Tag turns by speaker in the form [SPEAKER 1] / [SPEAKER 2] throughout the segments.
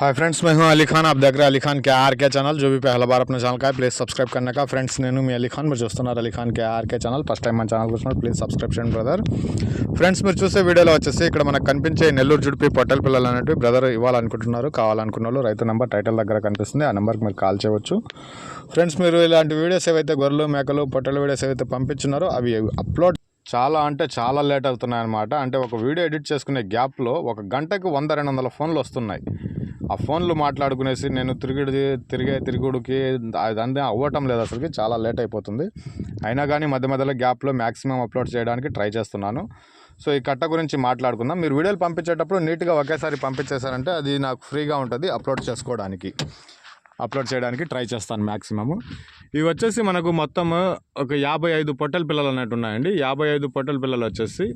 [SPEAKER 1] Hi friends मैं हूं अली खान। आप देख रहे हैं अली खान के आर के चैनल जो भी पहला बार अपने चैनल का है प्लीज़ నేను మీ అలీ ఖాన్ మీరు చూస్తున్నారు Ali Khan K RK channel first time మన ఛానల్ చూస్తున్నారు ప్లీజ్ సబ్స్క్రైబ్ చేయండి బ్రదర్ ఫ్రెండ్స్ మీరు చూసే వీడియోలో వచ్చేసి ఇక్కడ మనకు కనిపించే నెల్లూరు జుడిపి పొట్టల పిల్లలు అనేవి బ్రదర్ ఇవ్వాలనుకుంటున్నారు కావాలనుకున్న వాళ్ళు రైతు నెంబర్ టైటిల్ దగ్గర కనిపిస్తుంది ఆ నెంబర్కి మీరు కాల్ చేయవచ్చు. ఫ్రెండ్స్ మీరు ఇలాంటి వీడియోస్ ఏవైతే గొర్రెలు మేకలు పొట్టల వీడియోస్ ఏవైతే పంపించినారో అవి అప్లోడ్ చాలా అంటే చాలా లేట్ అవుతున్నాయి అనమాట అంటే ఒక వీడియో ఎడిట్ చేసుకునే గ్యాప్లో ఒక గంటకు వంద రెండు వందల ఫోన్లు వస్తున్నాయి. ఆ ఫోన్లు మాట్లాడుకునేసి నేను తిరిగి తిరిగే తిరుగుడుకి అది అవ్వటం లేదు అసలుకి. చాలా లేట్ అయిపోతుంది. అయినా కానీ మధ్య మధ్యలో గ్యాప్లో మ్యాక్సిమం అప్లోడ్ చేయడానికి ట్రై చేస్తున్నాను. సో ఈ కట్ట గురించి మాట్లాడుకుందాం. మీరు వీడియోలు పంపించేటప్పుడు నీట్గా ఒకేసారి పంపించేశారంటే అది నాకు ఫ్రీగా ఉంటుంది అప్లోడ్ చేసుకోవడానికి. అప్లోడ్ చేయడానికి ట్రై చేస్తాను మ్యాక్సిమము ఇవి వచ్చేసి మనకు మొత్తం ఒక యాభై ఐదు పొట్టల పిల్లలు అన్నట్టు ఉన్నాయండి. యాభై ఐదు పొట్టల పిల్లలు వచ్చేసి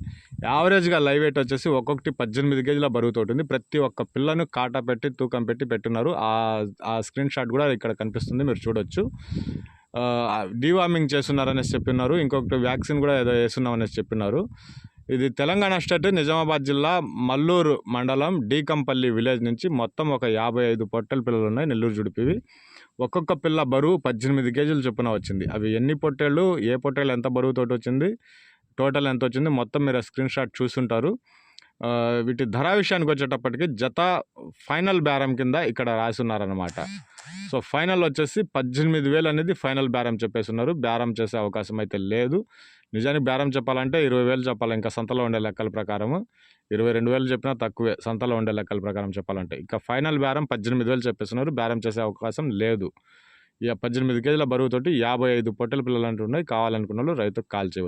[SPEAKER 1] యావరేజ్గా లైవ్ వెయిట్ వచ్చేసి ఒక్కొక్కటి పద్దెనిమిది కేజీల బరువుతో ఉంటుంది ప్రతి ఒక్క పిల్లను కాటా పెట్టి తూకం పెట్టి పెట్టున్నారు ఆ స్క్రీన్ షాట్ కూడా ఇక్కడ కనిపిస్తుంది మీరు చూడొచ్చు. డీవార్మింగ్ చేస్తున్నారనేసి చెప్పినారు ఇంకొకటి వ్యాక్సిన్ కూడా ఏదో వేస్తున్నామనేసి చెప్పినారు ఇది తెలంగాణ స్టేట్ నిజామాబాద్ జిల్లా మల్లూరు మండలం డీకంపల్లి విలేజ్ నుంచి మొత్తం ఒక యాభై ఐదు పొట్టెలు పిల్లలు ఉన్నాయి నెల్లూరు జుడిపివి. ఒక్కొక్క పిల్ల బరువు పద్దెనిమిది కేజీలు చొప్పున వచ్చింది. అవి ఎన్ని పొట్టేళ్ళు ఏ పొట్టేళ్ళు ఎంత బరువుతోటి వచ్చింది టోటల్ ఎంత వచ్చింది మొత్తం మీరు స్క్రీన్ షాట్ చూసుంటారు వీటి ధర విషయానికి వచ్చేటప్పటికి జత ఫైనల్ బేరం కింద ఇక్కడ రాసి ఉన్నారన్నమాట. సో ఫైనల్ వచ్చేసి పద్దెనిమిది వేలు అనేది ఫైనల్ బేరం చెప్పేసి ఉన్నారు బేరం చేసే అవకాశం అయితే లేదు. నిజానికి బేరం చెప్పాలంటే ఇరవై వేలు చెప్పాలి. ఇంకా సంతలో ఉండే లెక్కల ప్రకారము ఇరవై రెండు వేలు చెప్పినా తక్కువే. సంతలో ఉండే లెక్కల ప్రకారం చెప్పాలంటే. ఇంకా ఫైనల్ బేరం పద్దెనిమిది వేలు చెప్పేస్తున్నారు. బేరం చేసే అవకాశం లేదు. ఇక పద్దెనిమిది కేజీల బరువుతోటి యాభై ఐదు పొట్టెల పిల్లలు అంటున్నాయి కావాలనుకున్న వాళ్ళు రైతుకు కాల్ చేయవచ్చు.